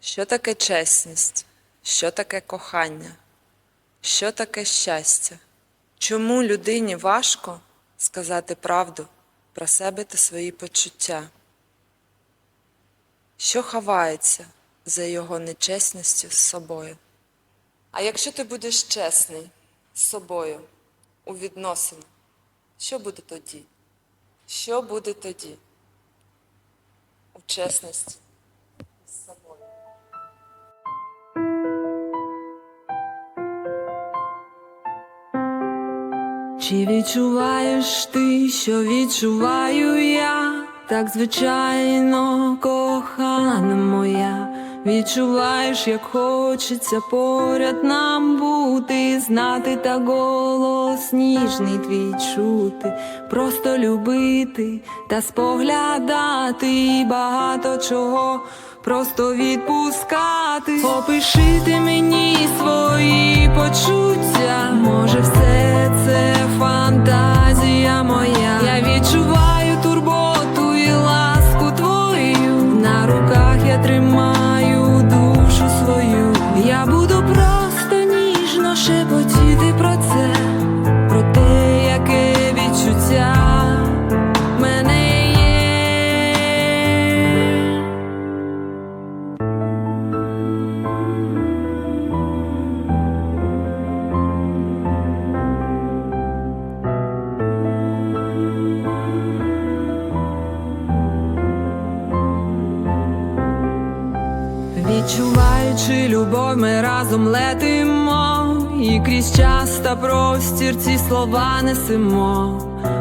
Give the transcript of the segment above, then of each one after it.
Що таке чесність? Що таке кохання? Що таке щастя? Чому людині важко сказати правду про себе та свої почуття? Що ховається за його нечесністю з собою? А якщо ти будеш чесний з собою у відносинах, що буде тоді? Що буде тоді? У чесності Чи відчуваєш ти, що відчуваю я? Так звичайно, кохана моя, відчуваєш, як хочеться поряд нам бути, знати та голос ніжний твій чути, просто любити та споглядати багато чого. Просто відпускати, опиши ти мені свої почуття. Шепотіти про це, про те, яке відчуття мене є. Відчуваючи любов, ми разом летимо, крізь час та простір ці слова несемо.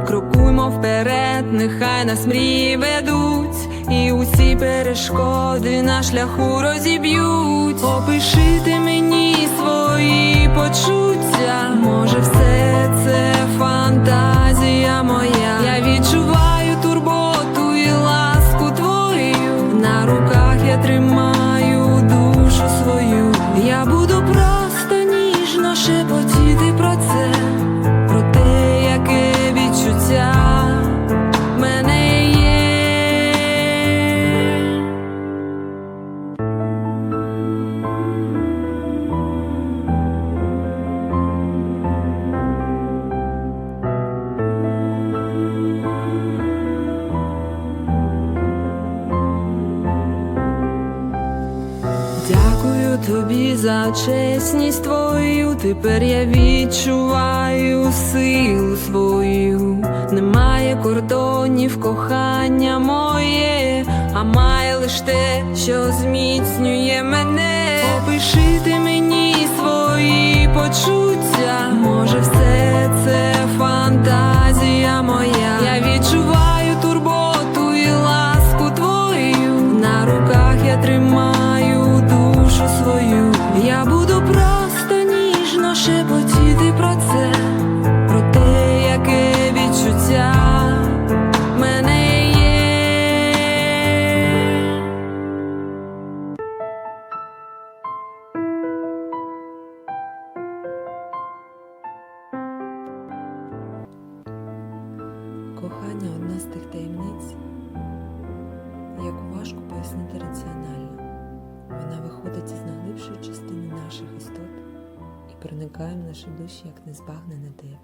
Крокуймо вперед, нехай нас мрії ведуть, і усі перешкоди на шляху розіб'ють. Опиши ти мені свої тобі за чесність твою. Тепер я відчуваю силу свою. Немає кордонів кохання моє, а має лиш те, що зміцнює мене. Опиши Кохання одна з тих таємниць, яку важко пояснити раціонально. Вона виходить із найглибшої частини наших істот і проникає в наші душі як незбагнене диво.